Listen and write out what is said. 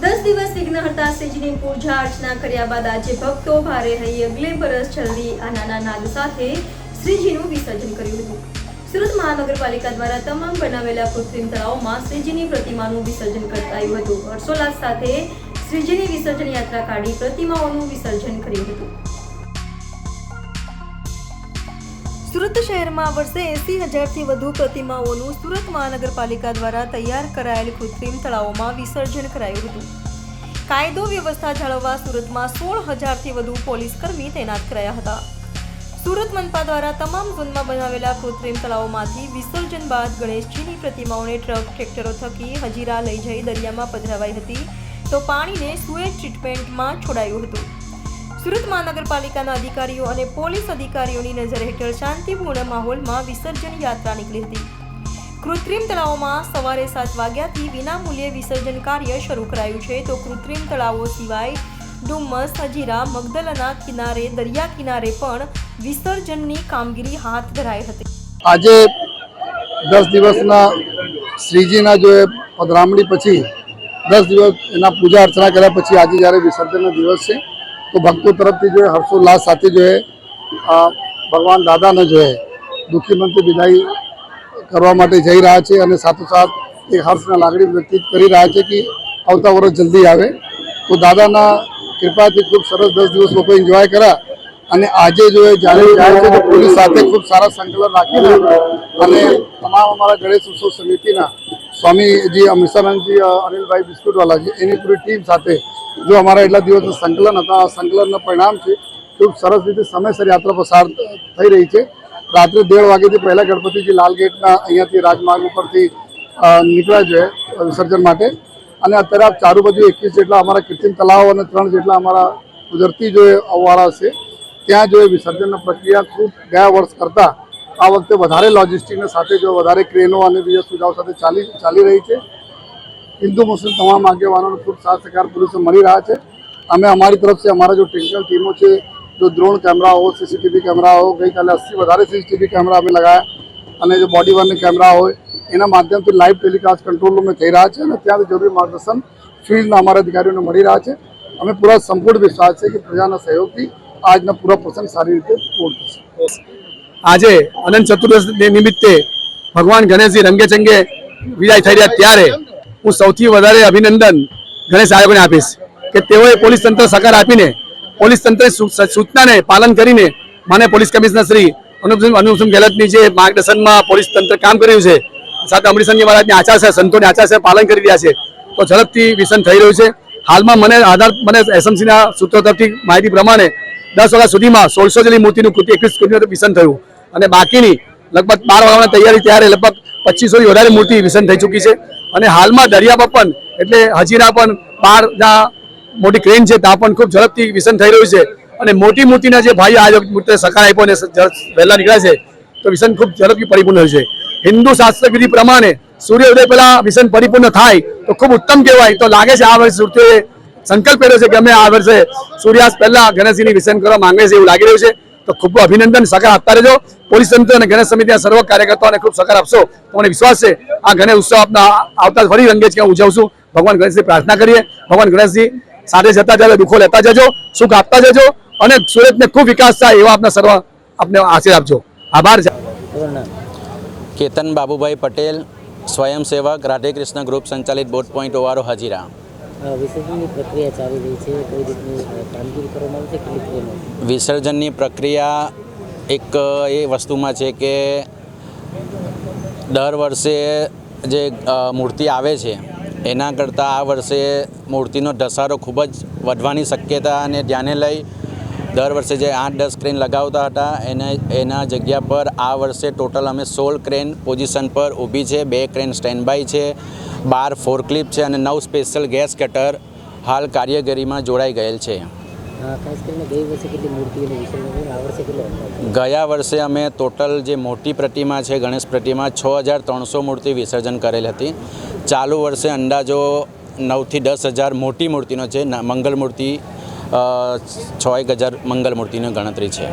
દસ દિવસ વિઘ્નહર્તા શ્રીજીની પૂજા અર્ચના કર્યા બાદ આજે ભક્તો ભારે હૈયે અગલે બરસ જલ્દી આ નાના નાદ સાથે શ્રીજીનું વિસર્જન કર્યું હતું. સુરત મહાનગરપાલિકા દ્વારા તમામ બનાવેલા કૃત્રિમ તળાવમાં શ્રીજીની પ્રતિમાનું વિસર્જન કરાયું હતું. હર્ષોલ્લાસ સાથે શ્રીજીની વિસર્જન યાત્રા કાઢી પ્રતિમાઓનું વિસર્જન કર્યું હતું. સુરત શહેરમાં આ વર્ષે એસી હજારથી વધુ પ્રતિમાઓનું સુરત મહાનગરપાલિકા દ્વારા તૈયાર કરાયેલ કૃત્રિમ તળાવોમાં વિસર્જન કરાયું હતું. કાયદો વ્યવસ્થા જાળવવા સુરતમાં સોળ હજારથી વધુ પોલીસ કર્મી તૈનાત કરાયા હતા. સુરત મનપા દ્વારા તમામ ઝોનમાં બનાવેલા કૃત્રિમ તળાવોમાંથી વિસર્જન બાદ ગણેશજીની પ્રતિમાઓને ટ્રક, ટ્રેક્ટરો થકી હજીરા લઈ જઈ દરિયામાં પધરાવાઈ હતી. તો પાણીને સુએજ ટ્રીટમેન્ટમાં છોડાયું હતું. સુરત મહાનગરપાલિકાના અધિકારીઓ અને પોલીસ અધિકારીઓની નજર હેઠળ શાંતિપૂર્ણ માહોલમાં વિસર્જન યાત્રા નીકળી હતી. કૃત્રિમ તળાવોમાં સવારે સાત વાગ્યાથી વિનામૂલ્યે વિસર્જન કાર્ય શરૂ કરાયું છે. તો કૃત્રિમ તળાવો સિવાય ડુમ્મસ હજીરા, મગદલના કિનારે, દરિયા કિનારે પણ વિસર્જનની કામગીરી હાથ ધરાઈ હતી. આજે દસ દિવસના શ્રીજીના જો પધરામણી પછી દસ દિવસ એના પૂજા અર્ચના કર્યા પછી આજે જ્યારે વિસર્જનનો દિવસ છે તો ભક્તો તરફથી જો હર્ષોલ્લાસ સાથે જો એ ભગવાન દાદાને જો એ દુઃખી મનથી વિદાય કરવા માટે જઈ રહ્યા છે અને સાથોસાથ એક હર્ષના લાગણી વ્યક્તિત કરી રહ્યા છે કે આવતા વર્ષ જલ્દી આવે. તો દાદાના કૃપાથી ખૂબ સરસ દસ દિવસ લોકો એન્જોય કર્યા અને આજે જો એ જ્યારે જાય છે તો પોલીસ સાથે ખૂબ સારા સંકલન રાખીને અને તમામ અમારા ગણેશ ઉત્સવ સમિતિના સ્વામીજી અમિશાનંદજી અનિલભાઈ બિસ્કુટવાલાજી એની પૂરી ટીમ સાથે જો અમારા એટલા દિવસનું સંકલન હતા, આ સંકલનનું પરિણામ છે, ખૂબ સરસ રીતે સમયસર યાત્રા પસાર થઈ રહી છે. રાત્રે દેઢ વાગ્યાથી પહેલાં ગણપતિજી લાલ ગેટના અહીંયાથી રાજમાર્ગ ઉપરથી નીકળ્યા છે વિસર્જન માટે. અને અત્યારે આ ચારુ બાજુ એકવીસ જેટલા અમારા કૃત્રિમ તલાવો અને ત્રણ જેટલા અમારા કુદરતી જો એ અવાળા છે, ત્યાં જો વિસર્જનની પ્રક્રિયા ખૂબ ગયા વર્ષ કરતાં આ વખતે વધારે લોજિસ્ટિકને સાથે જો વધારે ક્રેનો અને બીજા સુવિધાઓ સાથે ચાલી ચાલી રહી છે. હિન્દુ, મુસ્લિમ તમામ આગેવાનોને ખૂબ સાથ સહકાર પોલીસો મળી રહ્યા છે. અમે અમારી તરફથી અમારા જો ટેકનિકલ ટીમો છે, જો ડ્રોન કેમેરા હો સીસીટીવી કેમેરા હો ગઈકાલે અસી વધારે સીસીટીવી કેમેરા અમે લગાવ્યા અને જો બોડી વનના કેમેરા હોય, એના માધ્યમથી લાઈવ ટેલિકાસ્ટ કંટ્રોલ રૂમે થઈ રહ્યા છે અને ત્યાંથી જરૂરી માર્ગદર્શન ફિલ્ડના અમારા અધિકારીઓને મળી રહ્યા છે. અમે પૂરા સંપૂર્ણ વિશ્વાસ છે કે પ્રજાના સહયોગથી આજના પૂરા પ્રસંગ સારી રીતે પૂર્ણ થશે. આજે અનંત ચતુર્દશી નિમિત્તે ભગવાન ગણેશજી રંગે ચંગે વિદાય થઈ રહ્યા ત્યારે હું સૌથી વધારે અભિનંદન ગણેશ આયોગને આપીશ કે તેઓએ પોલીસ તંત્ર સહકાર આપીને, પોલીસ તંત્ર સૂચનાને પાલન કરીને માને પોલીસ કમિશનર શ્રી અનુપસિંહ અનુપસિંહ ગેહલોતની જે માર્ગદર્શનમાં પોલીસ તંત્ર કામ કર્યું છે સાથે અમરીશનજી મહારાજની આચાર છે, સંતોની આચાર છે, પાલન કરી રહ્યા છે, તો ઝડપથી વિસન થઈ રહ્યું છે. હાલમાં મને આધાર, મને એસએમસીના સૂત્રો તરફથી માહિતી પ્રમાણે દસ વાગ્યા સુધીમાં સોળસો જેટલી મૂર્તિનું કૃતિ, એકવીસ કૃતિનું વિસન થયું. અને બાકીની લગભગ બાર વાગવાની તૈયારી ત્યારે લગભગ પચીસોથી વધારે મૂર્તિ વિસન થઈ ચૂકી છે. અને હાલમાં દરિયા પણ, એટલે હજીરા પણ બાર જ્યાં મોટી ક્રેન છે, ત્યાં પણ ખૂબ ઝડપથી વિસન થઈ રહ્યું છે. અને મોટી મૂર્તિના જે ભાઈ આ મૂર્તિ સકાર આપ્યો અને વહેલા નીકળ્યા છે, તો વિસન ખૂબ ઝડપથી પરિપૂર્ણ છે. હિન્દુ શાસ્ત્ર વિધિ પ્રમાણે સૂર્યોદય પહેલા વિસન પરિપૂર્ણ થાય, તો ખૂબ ઉત્તમ કહેવાય. તો લાગે છે આ વર્ષે સુરતીઓએ સંકલ્પ કર્યો છે કે અમે આ વર્ષે સૂર્યાસ્ત પહેલા ગણેશજીની વિસર્જન કરવા માંગે છે એવું લાગી રહ્યું છે. તો ખૂબ અભિનંદન. સહકાર આપતા રહેજો. પોલીસ તંત્ર અને ગણેશ સમિતિના સર્વ કાર્યકર્તાઓને ખૂબ સહકાર આપશો. તો મને વિશ્વાસ છે, આ ગણેશ ઉત્સવ આપના આવતા ફરી રંગે જ ઉજવશું ભગવાન ગણેશજી પ્રાર્થના કરીએ. ભગવાન ગણેશજી સાથે જતા જતા દુઃખો લેતા જજો, સુખ આપતા જજો અને સુરતને ખૂબ વિકાસ થાય એવા આપના સર્વ આપને આશીર્વાદ આપજો. આભાર. કેતન બાબુભાઈ પટેલ, સ્વયંસેવક રાધે કૃષ્ણ ગ્રુપ સંચાલિત બોટ પોઈન્ટ ઓવારો, હજીરા. વિસર્જનની પ્રક્રિયા ચાલી રહી છે. કોઈ રીતની કામગીરી કરવામાં આવે છે કેટલી ટ્રેનો વિસર્જનની પ્રક્રિયા એક એ વસ્તુમાં છે કે દર વર્ષે જે મૂર્તિ આવે છે, એના કરતાં આ વર્ષે મૂર્તિનો ધસારો ખૂબ જ વધવાની શક્યતા અને ધ્યાને લઈ દર વર્ષે જે આઠ દસ ક્રેન લગાવતા હતા એને એના જગ્યા પર આ વર્ષે ટોટલ અમે સોળ ક્રેન પોઝિશન પર ઊભી છે બે ક્રેન સ્ટેન્ડ બાય છે બાર ફોરક્લિપ છે અને નવ સ્પેશિયલ ગેસ કટર હાલ કાર્યગરીમાં જોડાઈ ગયેલ છે. ગયા વર્ષે અમે ટોટલ જે મોટી પ્રતિમા છે ગણેશ પ્રતિમા છ હજાર ત્રણસો મૂર્તિ વિસર્જન કરેલ હતી. ચાલુ વર્ષે અંદાજો નવથી દસ હજાર મોટી મૂર્તિનો છે મંગલ મૂર્તિ છ એક હજાર મંગલ મૂર્તિની ગણતરી છે.